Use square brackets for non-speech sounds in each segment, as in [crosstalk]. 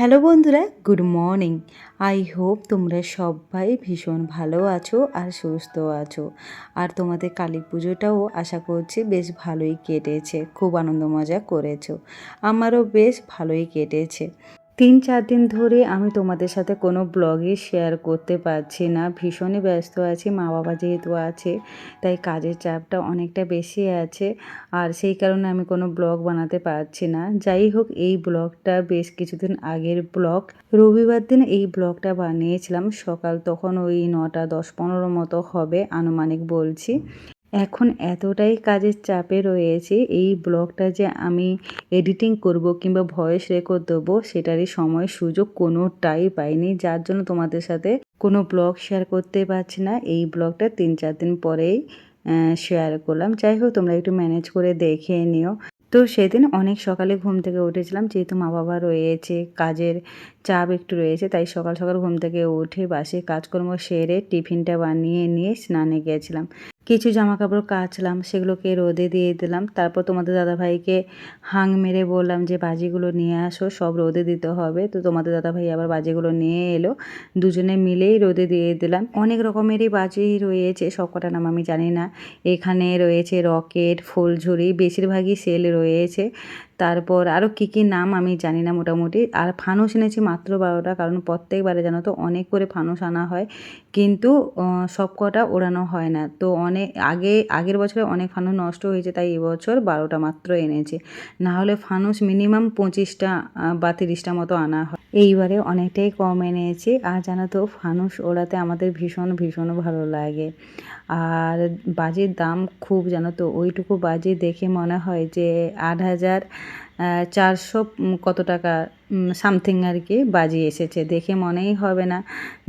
Hello বন্ধুরা, good morning. I hope তোমরা সবাই ভীষণ ভালো আছো আর সুস্থ আছো। আর তোমাদের কালী পুজোটাও আশা করছি বেশ ভালোই কেটেছে, খুব আনন্দ মজা করেছ। আমারও বেশ ভালোই কেটেছে। তিন চার দিন ধরে আমি তোমাদের সাথে কোনো ব্লগে শেয়ার করতে পারছি না। ভীষণই ব্যস্ত আছি মা বাবা যেহেতু আছে, তাই কাজের চাপটা অনেকটা বেশি আছে। আর সেই কারণে আমি কোনো ব্লগ বানাতে পারছি না। যাই হোক, এই ব্লগটা বেশ কিছুদিন আগের ব্লগ। রবিবার দিন এই ব্লগটা বানিয়েছিলাম। সকাল তখন ওই নটা দশ পনেরো মতো হবে, আনুমানিক বলছি। এখন এতটাই কাজের চাপে রয়েছে, এই ব্লগটা যে আমি এডিটিং করব কিংবা ভয়েস রেকর্ড দেবো সেটারই সময় সুযোগ কোনোটাই পাইনি। যার জন্য তোমাদের সাথে কোনো ব্লগ শেয়ার করতে পারছি না। এই ব্লগটা তিন চার দিন পরেই শেয়ার করলাম। যাই হোক, তোমরা একটু ম্যানেজ করে দেখে নিও। তো সেদিন অনেক সকালে ঘুম থেকে উঠেছিলাম, যেহেতু মা বাবা রয়েছে, কাজের চাপ একটু রয়েছে, তাই সকাল সকাল ঘুম থেকে উঠে বাসে কাজকর্ম সেরে টিফিনটা বানিয়ে নিয়ে স্নানে গিয়েছিলাম কিছু জামা কাপড় কাচলাম, সেগুলোকে রোদে দিয়ে দিলাম। তারপর তোমাদের দাদাভাইকে হাং মেরে বললাম যে, বাজিগুলো নিয়ে আসো, সব রোদে দিতে হবে। তো তোমাদের দাদাভাই আবার বাজিগুলো নিয়ে এলো। দুজনে মিলেই রোদে দিয়ে দিলাম। অনেক রকমেরই বাজি রয়েছে, সবকটা নাম আমি জানি না। এখানে রয়েছে রকেট, ফুলঝুরি, বেশিরভাগই সেল রয়েছে। তারপর আরও কী কী নাম আমি জানি না মোটামুটি। আর ফানুস এনেছি মাত্র বারোটা, কারণ প্রত্যেকবারে জানো তো অনেক করে ফানুস আনা হয়। কিন্তু সব কটা ওড়ানো হয় না। তো অনেক আগে, আগের বছরে অনেক ফানুস নষ্ট হয়েছে, তাই এবছর বারোটা মাত্র এনেছে। না হলে ফানুস মিনিমাম পঁচিশটা বা তিরিশটা মতো আনা হয়। এইবারে অনেকটাই কম এনেছি। আর জানো তো, ফানুস ওড়াতে আমাদের ভীষণ ভীষণ ভালো লাগে। আর বাজির দাম খুব জানো তো ওইটুকু বাজি দেখে মনে হয় যে আট হাজার চারশো কত টাকা সামথিং আর কি বাজি এসেছে। দেখে মনেই হবে না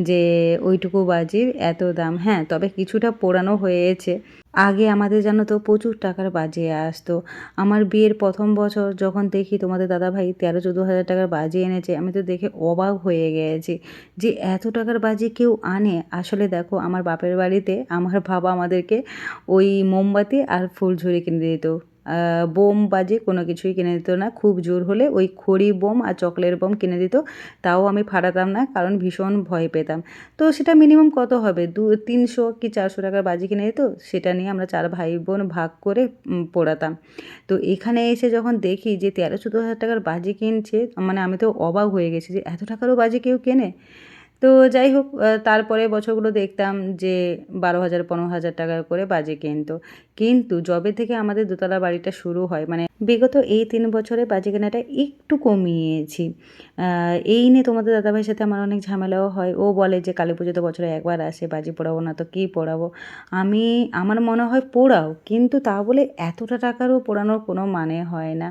যে ওইটুকু বাজির এত দাম। হ্যাঁ তবে কিছুটা পোড়ানো হয়েছে। আগে আমাদের জানো তো প্রচুর টাকার বাজে আসতো। আমার বিয়ের প্রথম বছর যখন দেখি তোমাদের দাদাভাই তেরো, চোদ্দ হাজার টাকার বাজে এনেছে, আমি তো দেখে অবাক হয়ে গেছি যে এত টাকার বাজে কেউ আনে। আসলে দেখো, আমার বাপের বাড়িতে আমার বাবা আমাদেরকে ওই মোমবাতি আর ফুল ঝুড়ি কিনে দিত। বোম বাজে, কোনো কিছুই কিনে দিত না। খুব জোর হলে ওই খড়ি বোম আর চকলেট বোম কিনে দিত। তাও আমি ফাটাতাম না, কারণ ভীষণ ভয় পেতাম। তো সেটা মিনিমাম কত হবে? দু, তিনশো কি চারশো টাকার বাজি কিনে দিত? সেটা নিয়ে আমরা চার ভাই বোন ভাগ করে পোড়াতাম। তো এখানে এসে যখন দেখি যে তেরো, চোদ্দ হাজার টাকার বাজি কিনছে মানে আমি তো অবাক হয়ে গেছি যে এত টাকারও বাজি কেউ কেনে? তো যাই হোক তারপরে বছরগুলো দেখতাম যে বারো হাজার, পনেরো হাজার টাকা করে বাজে কিনতো। কিন্তু জবে থেকে আমাদের দোতলা বাড়িটা শুরু হয় মানে বিগত এই তিন বছরে বাজি কেনাটা একটু কমিয়েছি। এই নিয়ে তোমাদের দাদাভাইয়ের সাথে আমার অনেক ঝামেলাও হয়। ও বলে যে, কালী পুজোতে বছরে একবার আসে, বাজি পোড়াবো না তো কী পোড়াবো? আমি, আমার মনে হয় পোড়াও, কিন্তু তা বলে এতটা টাকারও পোড়ানোর কোনো মানে হয় না।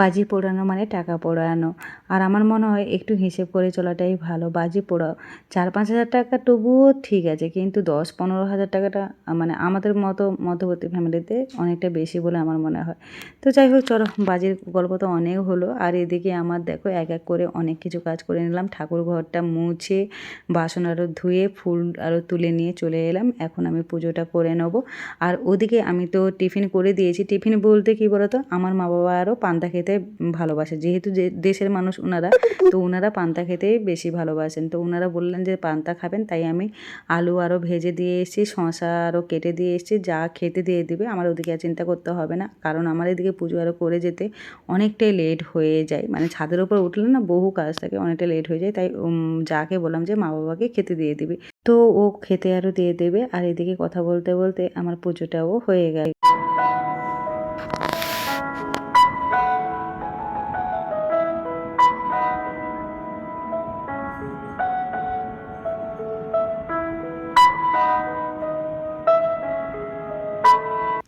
বাজি পোড়ানো মানে টাকা পোড়ানো। আর আমার মনে হয় একটু হিসেব করে চলাটাই ভালো। বাজি পোড়াও, চার পাঁচ হাজার টাকা তবুও ঠিক আছে, কিন্তু দশ পনেরো হাজার টাকাটা মানে আমাদের মতো মধ্যবর্তী ফ্যামিলিতে অনেকটা বেশি বলে আমার মনে হয়। তো যাই হোক চলো বাজির গল্প তো অনেক হলো। আর এদিকে আমার দেখো, এক এক করে অনেক কিছু কাজ করে নিলাম। ঠাকুর ঘরটা মুছে, বাসন আরও ধুয়ে, ফুল আরও তুলে নিয়ে চলে এলাম। এখন আমি পুজোটা করে নেব। আর ওদিকে আমি তো টিফিন করে দিয়েছি। টিফিন বলতে কী বলতো? আমার মা বাবা আরও পান্তা খেতে ভালোবাসে। যেহেতু যে দেশের মানুষ ওনারা, তো ওনারা পান্তা খেতেই বেশি ভালোবাসেন। তো ওনারা বললেন যে পান্তা খাবেন, তাই আমি আলু আরও ভেজে দিয়ে এসেছি শশা আরও কেটে দিয়ে এসেছি। যা খেতে দিয়ে দিবে, আমার ওদিকে আর চিন্তা করতে হবে না। কারণ আমার এদিকে পুজো আরও করে যেতে অনেকটাই লেট হয়ে যায়। মানে ছাদের ওপর উঠলে না বহু কাজ থাকে, অনেকটা লেট হয়ে যায়। তাই যাকে বললাম যে মা বাবাকে খেতে দিয়ে দিবি। তো ও খেতে আরও দিয়ে দেবে। আর এদিকে কথা বলতে বলতে আমার পুজোটাও হয়ে গেল।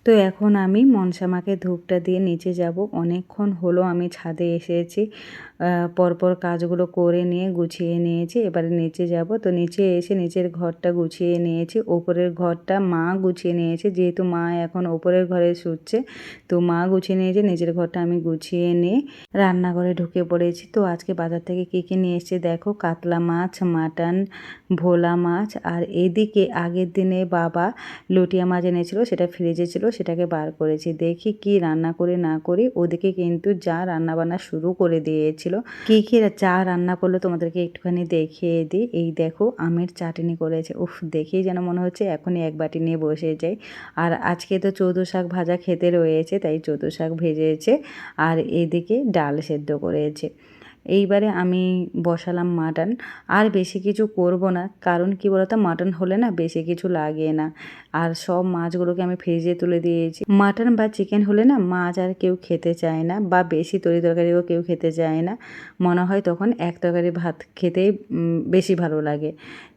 তো এখন আমি মনসামাকে ধূপটা দিয়ে নিচে যাব। অনেকক্ষণ হলো, আমি ছাদে এসেছি। পরপর কাজগুলো করে নিয়ে গুছিয়ে নিয়েছি। এবারে নিচে যাব। তো নিচে এসে নিচের ঘরটা গুছিয়ে নিয়েছি। ওপরের ঘরটা মা গুছিয়ে নিয়েছে। যেহেতু মা এখন ওপরের ঘরে শুচ্ছে, তো মা গুছিয়ে নিয়েছে। নিচের ঘরটা আমি গুছিয়ে নিয়ে রান্নাঘরে ঢুকে পড়েছি। তো আজকে বাজার থেকে কী কী নিয়ে এসেছি দেখো? কাতলা মাছ, মাটন, ভোলা মাছ আর এদিকে আগের দিনে বাবা লটিয়া মাছ এনেছিল, সেটা ফ্রিজে ছিল। সেটাকে বার করেছি। দেখি কি রান্না করে, না করি। ওদিকে কিন্তু যা রান্না বান্না শুরু করে দিয়েছিল। কি কি চা রান্না করল তোমাদেরকে একটুখানি দেখিয়ে দিই। এই দেখো, আমের চাটনি করেছে। উফ, দেখেই যেন মনে হচ্ছে এখনই এক বাটি নিয়ে বসে যাই। আর আজকে তো চৌদ্দ শাক ভাজা খেতে রয়েছে, তাই চৌদ্দ শাক ভেজেছে। আর এদিকে ডাল সেদ্ধ করেছে। এইবারে আমি বসালাম মাটন। আর বেশি কিছু করব না, কারণ কি বলতো, মাটন হলে না বেশি কিছু লাগে না। আর সব মাছগুলোকে আমি ফ্রিজে তুলে দিয়েছি। মাটন বা চিকেন হলে না মাছ আর কেউ খেতে চায় না বা বেশি তরি তরকারিও কেউ খেতে চায় না। মনে হয় তখন এক তরকারি ভাত খেতেই বেশি ভালো লাগে।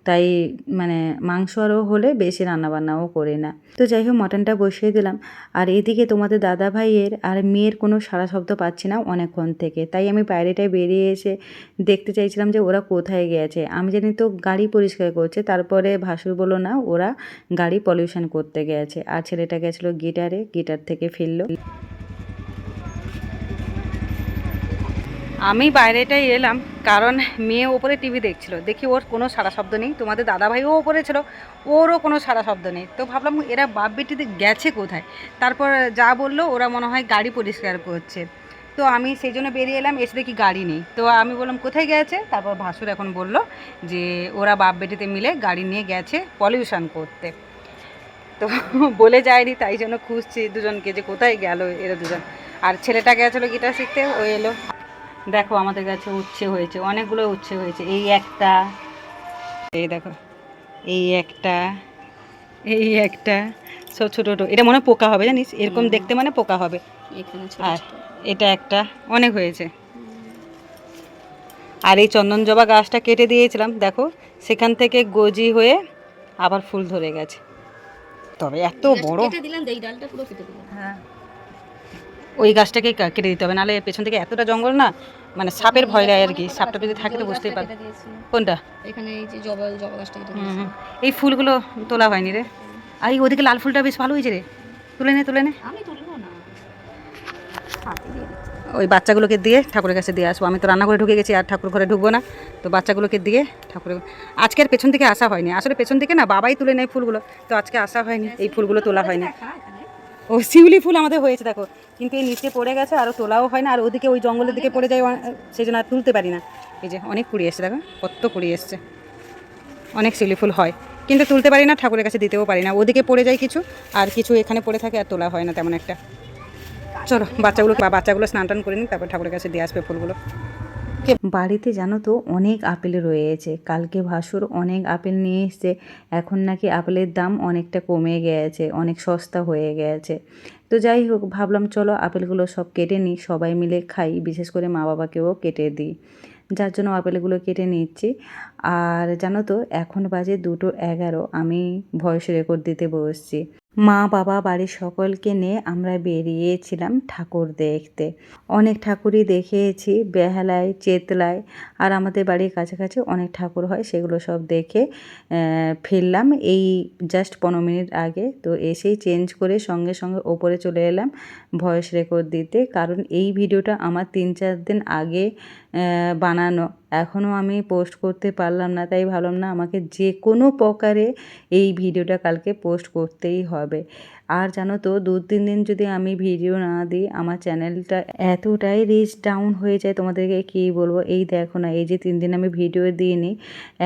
তাই মানে মাংস আরও হলে বেশি রান্নাবান্নাও করি না। তো যাই হোক, মটনটা বসিয়ে দিলাম। আর এদিকে তোমাদের দাদা ভাইয়ের আর মেয়ের কোনো সারা শব্দ পাচ্ছি না অনেকক্ষণ থেকে। তাই আমি বাইরেটায় বেরিয়ে এসে দেখতে চাইছিলাম যে ওরা কোথায় গেছে। আমি জানি তো গাড়ি পরিষ্কার করছে, তারপরে ভাসুর বলো না, ওরা গাড়ি পলিউশন করতে গেছে। আর ছেলেটা গেছিল গিটারে, গিটার থেকে ফিরলো। আমি বাইরেটাই এলাম, কারণ মেয়ে ওপরে টিভি দেখছিল। দেখি ওর কোনো সারা শব্দ নেই। তোমাদের দাদাভাইও ওপরে ছিল, ওরও কোনো সারা শব্দ নেই। তো ভাবলাম এরা বাপ বেটিতে গেছে কোথায়? তারপর যা বলল, ওরা মনে হয় গাড়ি পরিষ্কার করছে। তো আমি সেই জন্য বেরিয়ে এলাম, এসে দেখি গাড়ি নেই। তো আমি বললাম, কোথায় গেছে? তারপর ভাসুর এখন বলল যে, ওরা বাপ বেটিতে মিলে গাড়ি নিয়ে গেছে পলিউশন করতে। তো বলে যায়নি তাই জন্য খুঁজছি দুজনকে যে কোথায় গেল এরা দুজন। আর ছেলেটা গেছিল গিটার শিখতে ও এলো। দেখো আমাদের কাছে উচ্ছে হয়েছে অনেকগুলো উচ্ছে হয়েছে এই একটা এই দেখো এই একটা এই একটা সব ছোটো ছোটো এটা মনে হয় পোকা হবে জানিস? এরকম দেখতে মানে পোকা হবে। আর এটা একটা অনেক হয়েছে। আর এই চন্দন জবা গাছটা কেটে দিয়েছিলাম দেখো সেখান থেকে গজি হয়ে আবার ফুল ধরে গেছে। তবে এত বড়। দিলাম এই ডালটা পুরো কেটে দিলাম। হ্যাঁ। ওই গাছটাকে কেটে দিতে হবে নাহলে পেছন থেকে এতটা জঙ্গল না মানে সাপের ভয় লাগে আর কি। সাপটা যদি থাকে তো বুঝতেই গাছটা পার কেটে দিয়েছি। কোনটা? এখানে এই যে জবা জবা গাছটা কেটে। এই ফুলগুলো তোলা হয়নি রে। আর এই ওদিকে লাল ফুলটা বেশ ভালো হয়েছে রে। তুলে নে তুলে নে। আমি তুলবো না। ওই বাচ্চাগুলোকে দিয়ে ঠাকুরের কাছে দিয়ে আসব। আমি তো রান্না করে ঢুকে গেছি, আর ঠাকুর ঘরে ঢুকবো না। তো বাচ্চাগুলোকে দিয়ে ঠাকুরের আজকে আর পেছন থেকে আসা হয়নি। আসলে পেছন থেকে না, বাবাই তুলে নেয় ফুলগুলো। তো আজকে আসা হয়নি, এই ফুলগুলো তোলা হয়নি। ও, শিউলি ফুল আমাদের হয়েছে, দেখো। কিন্তু এই নিচে পড়ে গেছে, আর তোলাও হয় না। আর ওদিকে ওই জঙ্গলের দিকে পড়ে যায় সেই জন্য আর তুলতে পারি না। এই যে অনেক কুড়ি এসছে, দেখো, কত কুড়ি এসছে। অনেক শিউলি ফুল হয়। কিন্তু তুলতে পারি না, ঠাকুরের কাছে দিতেও পারি না। ওদিকে পড়ে যায় কিছু, আর কিছু এখানে পড়ে থাকে, আর তোলা হয় না তেমন একটা। চলো, বাচ্চাগুলো বাচ্চাগুলো স্নান টান করে নিই তারপর ঠাকুরের কাছে দিয়ে আসবে ফুলগুলো। বাড়িতে জানো তো অনেক আপেল রয়েছে। কালকে ভাসুর অনেক আপেল নিয়ে এসছে। এখন নাকি আপেলের দাম অনেকটা কমে গেছে, অনেক সস্তা হয়ে গেছে। তো যাই হোক, ভাবলাম চলো আপেলগুলো সব কেটে নিই, সবাই মিলে খাই, বিশেষ করে মা বাবাকেও কেটে দিই। যার জন্য আপেলগুলো কেটে নিচ্ছি। আর জানো তো, এখন বাজে দুটো এগারো, আমি ভয়েস রেকর্ড দিতে বসছি। মা, বাবা, বাড়ির সকলকে নিয়ে আমরা বেরিয়েছিলাম ঠাকুর দেখতে। অনেক ঠাকুরই দেখেছি, বেহালায়, চেতলায়, আর আমাদের বাড়ির কাছাকাছি অনেক ঠাকুর হয়, সেগুলো সব দেখে ফিরলাম। এই জাস্ট পনেরো মিনিট আগে তো এসেই চেঞ্জ করে সঙ্গে সঙ্গে ওপরে চলে এলাম ভয়েস রেকর্ড দিতে। কারণ এই ভিডিওটা আমার তিন চার দিন আগে বানানো। এখনও আমি পোস্ট করতে পারলাম না, তাই ভাবলাম না আমাকে যে কোনো প্রকারে এই ভিডিওটা কালকে পোস্ট করতেই হবে। আর জানো তো, দু তিন দিন যদি আমি ভিডিও না দিই, আমার চ্যানেলটা এতটাই রিচ ডাউন হয়ে যায়, তোমাদেরকে কী বলব? এই দেখো না, এই যে তিন দিন আমি ভিডিও দিইনি,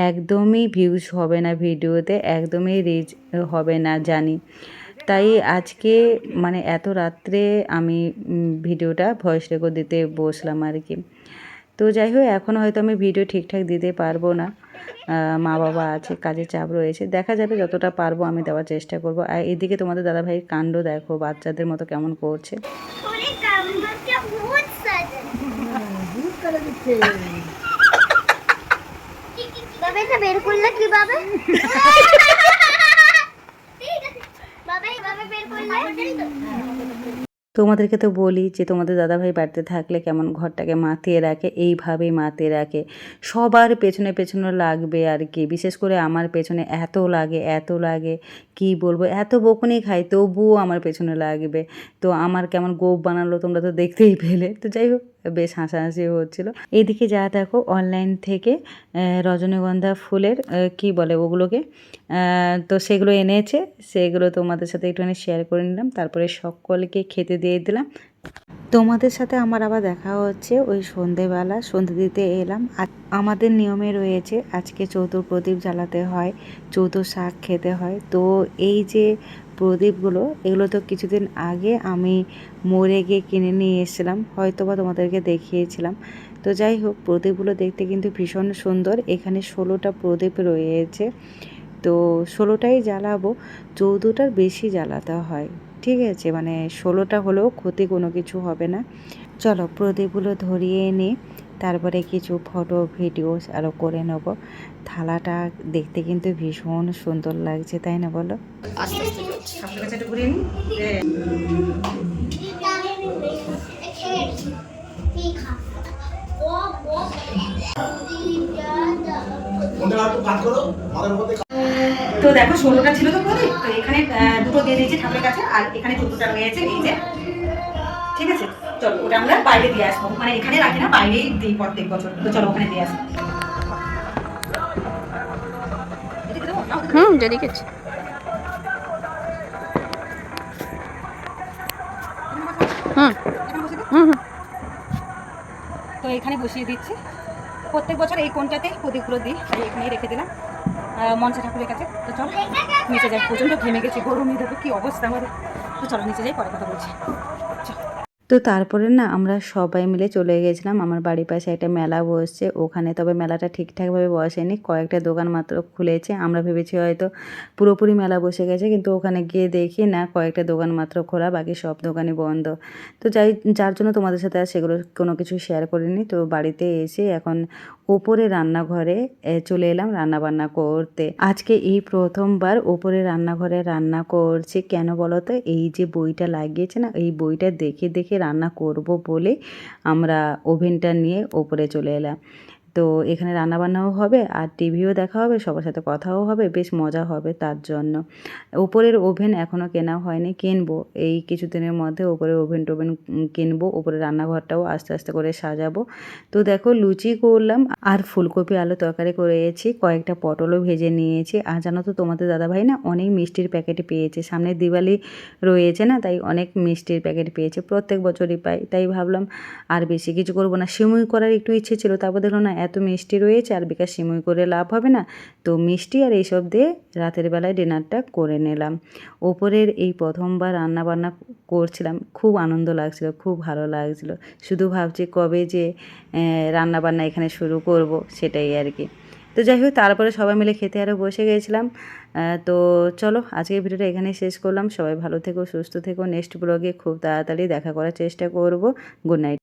একদমই ভিউজ হবে না ভিডিওতে একদমই রিচ হবে না, জানি। তাই আজকে মানে এত রাত্রে আমি ভিডিওটা ভয়েস রেকর্ড দিতে বসলাম আর কি। তো যাই হোক এখন হয়তো আমি ভিডিও ঠিকঠাক দিতে পারব না। মা বাবা আছে কাজের চাপ রয়েছে। দেখা যাবে যতটা পারব আমি দেওয়ার চেষ্টা করব। আর এদিকে তোমাদের দাদাভাইয়ের কাণ্ড দেখো বাচ্চাদের মতো কেমন করছে। বের করলে কি বাবা [laughs] বাবা বের করলে। তোমাদেরকে তো বলি যে তোমাদের দাদাভাই বাড়িতে থাকলে কেমন ঘরটাকে মাতিয়ে রাখে, এইভাবেই মাতিয়ে রাখে। সবার পেছনে পেছনে লাগবে আর কি, বিশেষ করে আমার পেছনে এত লাগে এত লাগে, কি বলব, এত বকুনি খাই, তবুও আমার পেছনে লাগবে। তো আমার কেমন গোপ বানালো তোমরা তো দেখতেই পেলে। তো যাই হোক বেশ হাসাহাসি হচ্ছিল। এদিকে যা দেখো অনলাইন থেকে রজনীগন্ধা ফুলের কি বলে ওগুলোকে? তো সেগুলো এনেছে, সেগুলো তোমাদের সাথে একটুখানি শেয়ার করে নিলাম, তারপরে সকলকে খেতে দিয়ে দিলাম। তোমাদের সাথে আমার আবার দেখা হচ্ছে ওই সন্ধেবেলা, সন্ধে দিতে এলাম। আমাদের নিয়মে রয়েছে, আজকে চৌদ্দ প্রদীপ জ্বালাতে হয় চৌদ্দ শাক খেতে হয়। তো এই যে প্রদীপগুলো, এগুলো তো কিছুদিন আগে আমি মোড়ে গিয়ে কিনে নিয়ে এসেছিলাম হয়তো বা তোমাদেরকে দেখিয়েছিলাম। তো যাই হোক, প্রদীপগুলো দেখতে কিন্তু ভীষণ সুন্দর। এখানে ষোলোটা প্রদীপ রয়েছে। তো ষোলোটাই জ্বালাবো, চৌদ্দটার বেশি জ্বালাতে হয়। ঠিক আছে মানে ষোলোটা হলেও ক্ষতি কোনো কিছু হবে না। চলো প্রদীপগুলো ধরিয়ে এনে তারপরে কিছু ফটো ভিডিও আরও করে নেব। থালাটা দেখতে কিন্তু ভীষণ সুন্দর লাগছে তাই না বলো? তো দেখো ষোলোটা ছিল তো পরে তো এখানে দুটো দিয়ে দিয়েছে ঠাকুরের কাছে আর এখানে চোদ্দটা রয়েছে এই যে। ঠিক আছে? চলো ওটা আমরা বাইরে দিয়ে আসব। মানে এখানে রাখি না বাইরেই দিই প্রত্যেক বছর। তো চলো ওখানে দিয়ে আসব। হুম হুম হুম তো এখানে বসিয়ে দিচ্ছি। প্রত্যেক বছর এই কোনটাতেই প্রদীপগুলো দিই তাই এখানেই রেখে দিলাম। মনসা ঠাকুরের কাছে। তো চলো নিচে যাই। প্রচণ্ড ঘেমে গেছি গরমে দেখো কি অবস্থা আমাদের। তো চলো নিচে যাই পরে কথা বলছি। তো তারপরে না আমরা সবাই মিলে চলে গেছিলাম। আমার বাড়ির পাশে একটা মেলা বসছে। ওখানে তবে মেলাটা ঠিকঠাকভাবে বসেনি। কয়েকটা দোকান মাত্র খুলেছে। আমরা ভেবেছি হয়তো পুরোপুরি মেলা বসে গেছে, কিন্তু ওখানে গিয়ে দেখি না কয়েকটা দোকান মাত্র খোলা, বাকি সব দোকানই বন্ধ। তো যাই, যার জন্য তোমাদের সাথে আর সেগুলো কোনো কিছু শেয়ার করিনি। তো বাড়িতে এসে এখন ওপরে রান্নাঘরে চলে এলাম রান্না বান্না করতে। আজকে এই প্রথমবার ওপরে রান্নাঘরে রান্না করছি। কেন বলো তো এই যে বইটা লাগিয়েছে না, এই বইটা দেখে দেখে রান্না করব বলে আমরা ওভেনটা নিয়ে ওপরে চলে এলাম। তো এখানে রান্নাবান্নাও হবে আর টিভিও দেখা হবে, সবার সাথে কথাও হবে, বেশ মজা হবে তার জন্য। ওপরের ওভেন এখনও কেনা হয়নি, কিনবো। এই কিছুদিনের মধ্যে ওপরে ওভেন টোভেন কিনবো ওপরে রান্নাঘরটাও আস্তে আস্তে করে সাজাবো। তো দেখো লুচি করলাম আর ফুলকপি আলু তরকারি করেছি, কয়েকটা পটলও ভেজে নিয়েছি। আর জানো তো তোমাদের দাদাভাই না অনেক মিষ্টির প্যাকেট পেয়েছে, সামনে দিওয়ালি রয়েছে না, তাই অনেক মিষ্টির প্যাকেট পেয়েছে, প্রত্যেক বছরই পাই, তাই ভাবলাম আর বেশি কিছু করব না। সিমুই করার একটু ইচ্ছে ছিল, তারপর দেখল না এত মিষ্টি রয়েছে আর বিকাশ সিমুই করে লাভ হবে না। তো মিষ্টি আর এইসব দিয়ে রাতের বেলায় ডিনারটা করে নিলাম। ওপরের এই প্রথমবার রান্না বান্না করছিলাম, খুব আনন্দ লাগছিল, খুব ভালো লাগছিল। শুধু ভাবছি কবে যে রান্না বান্না এখানে শুরু করব সেটাই আর কি। তো যাই হোক, তারপরে সবাই মিলে খেতে আরও বসে গেছিলাম। তো চলো, আজকের ভিডিওটা এখানেই শেষ করলাম। সবাই ভালো থেকো, সুস্থ থেকো। নেক্সট ব্লগে খুব তাড়াতাড়ি দেখা করার চেষ্টা করব। Good night.